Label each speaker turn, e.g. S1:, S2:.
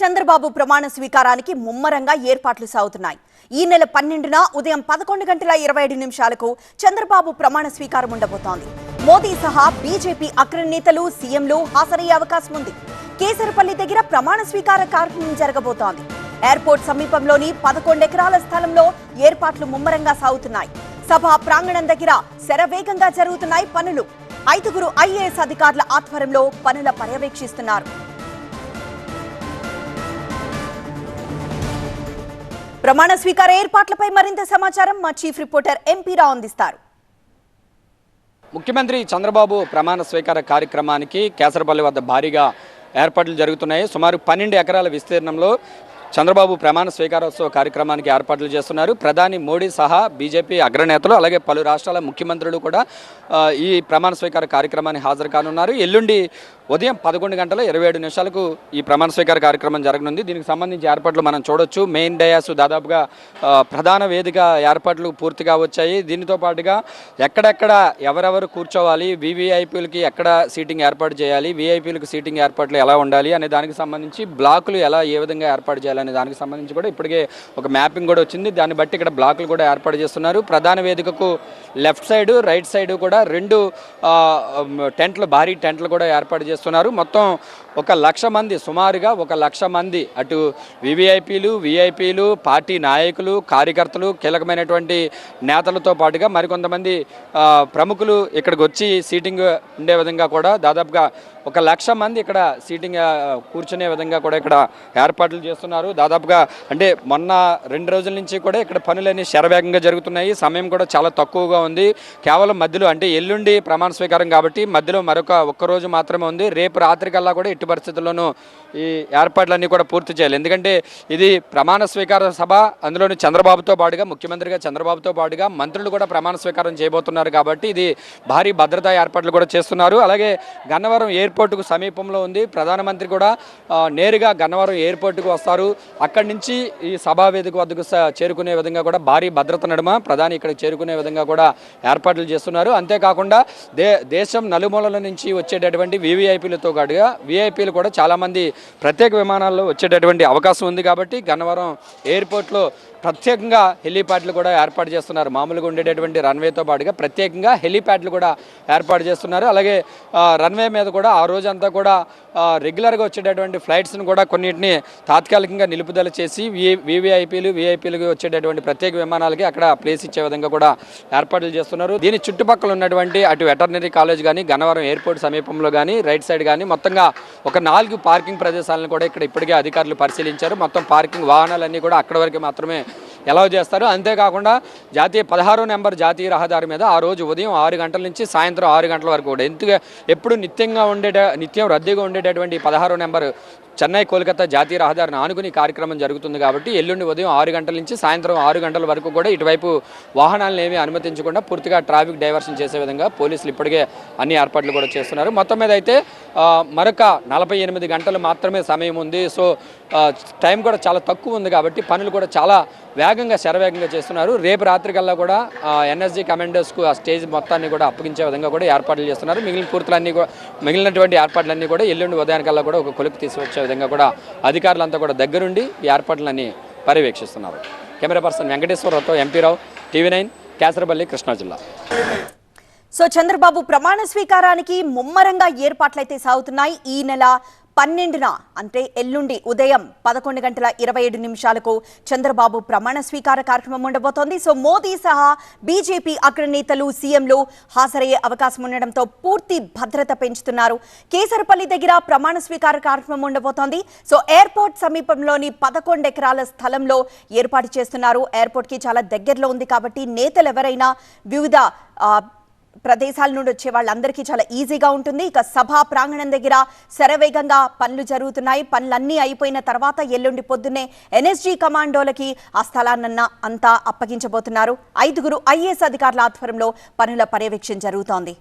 S1: చంద్రబాబు ప్రమాణ స్వీకారానికి ముమ్మరంగా ఏర్పాట్లు సాగుతున్నాయి. ఈ నెల పన్నెండున ఉదయం పదకొండు గంటల ఇరవై ఐదు నిమిషాలకు చంద్రబాబు ప్రమాణ స్వీకారం ఉండబోతోంది. మోదీ సహా బీజేపీ అగ్రనేతలు సీఎంలు హాజరయ్యే అవకాశం ఉంది. కేసరపల్లి దగ్గర ప్రమాణ స్వీకార కార్యక్రమం జరగబోతోంది. ఎయిర్పోర్ట్ సమీపంలోని పదకొండు ఎకరాల స్థలంలో ఏర్పాట్లు ముమ్మరంగా సాగుతున్నాయి. సభ ప్రాంగణం దగ్గర శరవేగంగా జరుగుతున్నాయి పనులు. ఐదుగురు ఐఏఎస్ అధికారుల ఆధ్వర్యంలో పనుల పర్యవేక్షిస్తున్నారు. ప్రమాణ స్వీకార ఏర్పాట్లపై మరింత సమాచారం మా చీఫ్ రిపోర్టర్ ఎంపీ రావు అందిస్తారు.
S2: ముఖ్యమంత్రి చంద్రబాబు ప్రమాణ స్వీకార కార్యక్రమానికి కేసరపల్లి వద్ద భారీగా ఏర్పాట్లు జరుగుతున్నాయి. సుమారు పన్నెండు ఎకరాల విస్తీర్ణంలో చంద్రబాబు ప్రమాణ స్వీకారోత్సవ కార్యక్రమానికి ఏర్పాట్లు చేస్తున్నారు. ప్రధాని మోడీ సహా బీజేపీ అగ్రనేతలు అలాగే పలు రాష్ట్రాల ముఖ్యమంత్రులు కూడా ఈ ప్రమాణ స్వీకార కార్యక్రమానికి హాజరు కానున్నారు. ఎల్లుండి ఉదయం పదకొండు గంటల ఇరవై ఏడు నిమిషాలకు ఈ ప్రమాణ స్వీకార కార్యక్రమం జరగనుంది. దీనికి సంబంధించి ఏర్పాట్లు మనం చూడొచ్చు. మెయిన్ డయాస్ దాదాపుగా ప్రధాన వేదిక ఏర్పాట్లు పూర్తిగా వచ్చాయి. దీనితో పాటుగా ఎక్కడెక్కడ ఎవరెవరు కూర్చోవాలి వివిఐపీలకి ఎక్కడ సీటింగ్ ఏర్పాటు చేయాలి వీఐపీలకు సీటింగ్ ఏర్పాట్లు ఎలా ఉండాలి అనే దానికి సంబంధించి బ్లాకులు ఎలా ఏ విధంగా ఏర్పాటు చేయాలి చేయాలనే దానికి సంబంధించి కూడా ఇప్పటికే ఒక మ్యాపింగ్ కూడా వచ్చింది. దాన్ని బట్టి ఇక్కడ బ్లాకులు కూడా ఏర్పాటు చేస్తున్నారు. ప్రధాన వేదికకు లెఫ్ట్ సైడ్ రైట్ సైడ్ కూడా రెండు టెంట్లు భారీ టెంట్లు కూడా ఏర్పాటు చేస్తున్నారు. మొత్తం ఒక లక్ష మంది సుమారుగా ఒక లక్ష మంది అటు వివిఐపీలు విఐపీలు పార్టీ నాయకులు కార్యకర్తలు కీలకమైనటువంటి నేతలతో పాటుగా మరికొంతమంది ప్రముఖులు ఇక్కడికి వచ్చి సీటింగ్ ఉండే విధంగా కూడా దాదాపుగా ఒక లక్ష మంది ఇక్కడ సీటింగ్ కూర్చునే విధంగా కూడా ఇక్కడ ఏర్పాట్లు చేస్తున్నారు. దాదాపుగా అంటే మొన్న రెండు రోజుల నుంచి కూడా ఇక్కడ పనులన్నీ శరవేగంగా జరుగుతున్నాయి. సమయం కూడా చాలా తక్కువగా ఉంది. కేవలం మధ్యలో అంటే ఎల్లుండి ప్రమాణ స్వీకారం కాబట్టి మధ్యలో మరొక ఒక్క రోజు మాత్రమే ఉంది. రేపు రాత్రి కల్లా కూడా ఎట్టి పరిస్థితుల్లోనూ ఈ ఏర్పాట్లన్నీ కూడా పూర్తి చేయాలి. ఎందుకంటే ఇది ప్రమాణ స్వీకార సభ. అందులోని చంద్రబాబుతో పాటుగా ముఖ్యమంత్రిగా చంద్రబాబుతో పాటుగా మంత్రులు కూడా ప్రమాణ స్వీకారం చేయబోతున్నారు కాబట్టి ఇది భారీ భద్రతా ఏర్పాట్లు కూడా చేస్తున్నారు. అలాగే గన్నవరం ఎయిర్పోర్టుకు సమీపంలో ఉంది. ప్రధానమంత్రి కూడా నేరుగా గన్నవరం ఎయిర్పోర్టుకు వస్తారు. అక్కడి నుంచి ఈ సభా వేదిక వద్దకు చేరుకునే విధంగా కూడా భారీ భద్రత నడుమ ప్రధాని ఇక్కడ చేరుకునే విధంగా కూడా ఏర్పాట్లు చేస్తున్నారు. అంతేకాకుండా దే దేశం నలుమూలల నుంచి వచ్చేటటువంటి వివిఐపీలతో పాటుగా విఐపీలు కూడా చాలామంది ప్రత్యేక విమానాల్లో వచ్చేటటువంటి అవకాశం ఉంది కాబట్టి గన్నవరం ఎయిర్పోర్ట్లో ప్రత్యేకంగా హెలీప్యాడ్లు కూడా ఏర్పాటు చేస్తున్నారు. మామూలుగా ఉండేటటువంటి రన్వేతో పాటుగా ప్రత్యేకంగా హెలీప్యాడ్లు కూడా ఏర్పాటు చేస్తున్నారు. అలాగే రన్వే మీద కూడా ఆ రోజంతా కూడా రెగ్యులర్గా వచ్చేటటువంటి ఫ్లైట్స్ను కూడా కొన్నిటిని తాత్కాలికంగా నిలుపుదల చేసి వి వివిఐపీలు విఐపీలకు వచ్చేటటువంటి ప్రత్యేక విమానాలకి అక్కడ ప్లేస్ ఇచ్చే విధంగా కూడా ఏర్పాట్లు చేస్తున్నారు. దీని చుట్టుపక్కల ఉన్నటువంటి అటు వెటర్నరీ కాలేజ్ కానీ గన్నవరం ఎయిర్పోర్ట్ సమీపంలో కానీ రైట్ సైడ్ కానీ మొత్తంగా ఒక నాలుగు పార్కింగ్ ప్రదేశాలను కూడా ఇక్కడ ఇప్పటికే అధికారులు పరిశీలించారు. మొత్తం పార్కింగ్ వాహనాలన్నీ కూడా అక్కడ వరకు మాత్రమే ఎలా చేస్తారు. అంతేకాకుండా జాతీయ పదహారో నెంబర్ జాతీయ రహదారి మీద ఆ రోజు ఉదయం ఆరు గంటల నుంచి సాయంత్రం ఆరు గంటల వరకు కూడా ఎందుకు ఎప్పుడు నిత్యంగా ఉండేట నిత్యం రద్దీగా ఉండేటటువంటి పదహారో నెంబర్ చెన్నై కోల్కతా జాతీయ రహదారిని ఆనుకుని కార్యక్రమం జరుగుతుంది కాబట్టి ఎల్లుండి ఉదయం ఆరు గంటల నుంచి సాయంత్రం ఆరు గంటల వరకు కూడా ఇటువైపు వాహనాలను ఏమీ అనుమతించకుండా పూర్తిగా ట్రాఫిక్ డైవర్షన్ చేసే విధంగా పోలీసులు ఇప్పటికే అన్ని ఏర్పాట్లు కూడా చేస్తున్నారు. మొత్తం మీద అయితే మరొక నలభై ఎనిమిది గంటలు మాత్రమే సమయం ఉంది. సో టైం కూడా చాలా తక్కువ ఉంది కాబట్టి పనులు కూడా చాలా వేగంగా శరవేగంగా చేస్తున్నారు. రేపు రాత్రి కల్లా కూడా ఎన్ఎస్జీ కమాండర్స్కు ఆ స్టేజ్ మొత్తాన్ని కూడా అప్పగించే విధంగా కూడా ఏర్పాట్లు చేస్తున్నారు. మిగిలిన పూర్తులన్నీ కూడా మిగిలినటువంటి ఏర్పాట్లన్నీ కూడా ఎల్లుండి ఉదయానికల్లా కూడా ఒక కొలుపు తీసుకొచ్చే విధంగా కూడా అధికారులంతా కూడా దగ్గరుండి ఈ ఏర్పాట్లన్నీ పర్యవేక్షిస్తున్నారు. Camera person వెంకటేశ్వరరావుతో MP Rao TV nine Kesarapalli Krishna జిల్లా.
S1: సో చంద్రబాబు ప్రమాణ స్వీకారానికి ముమ్మరంగా ఏర్పాట్లయితే సాగుతున్నాయి. ఈ నెల పన్నెండున అంటే ఎల్లుండి ఉదయం పదకొండు గంటల ఇరవై ఏడు నిమిషాలకు చంద్రబాబు ప్రమాణ స్వీకార కార్యక్రమం ఉండబోతోంది. సో మోదీ సహా బీజేపీ అగ్రనేతలు సీఎంలు హాజరయ్యే అవకాశం ఉండడంతో పూర్తి భద్రత పెంచుతున్నారు. కేసరపల్లి దగ్గర ప్రమాణ స్వీకార కార్యక్రమం ఉండబోతోంది. సో ఎయిర్పోర్ట్ సమీపంలోని పదకొండు ఎకరాల స్థలంలో ఏర్పాటు చేస్తున్నారు. ఎయిర్పోర్ట్కి చాలా దగ్గరలో ఉంది కాబట్టి నేతలు ఎవరైనా వివిధ ప్రదేశాల నుండి వచ్చే వాళ్ళందరికీ చాలా ఈజీగా ఉంటుంది. ఇక సభా ప్రాంగణం దగ్గర శరవేగంగా పనులు జరుగుతున్నాయి. పనులన్నీ అయిపోయిన తర్వాత ఎల్లుండి పొద్దున్నే ఎన్ఎస్జీ కమాండోలకి ఆ స్థలాన్న అంతా అప్పగించబోతున్నారు. ఐదుగురు ఐఏఎస్ అధికారుల ఆధ్వర్యంలో పనుల పర్యవేక్షణ జరుగుతోంది.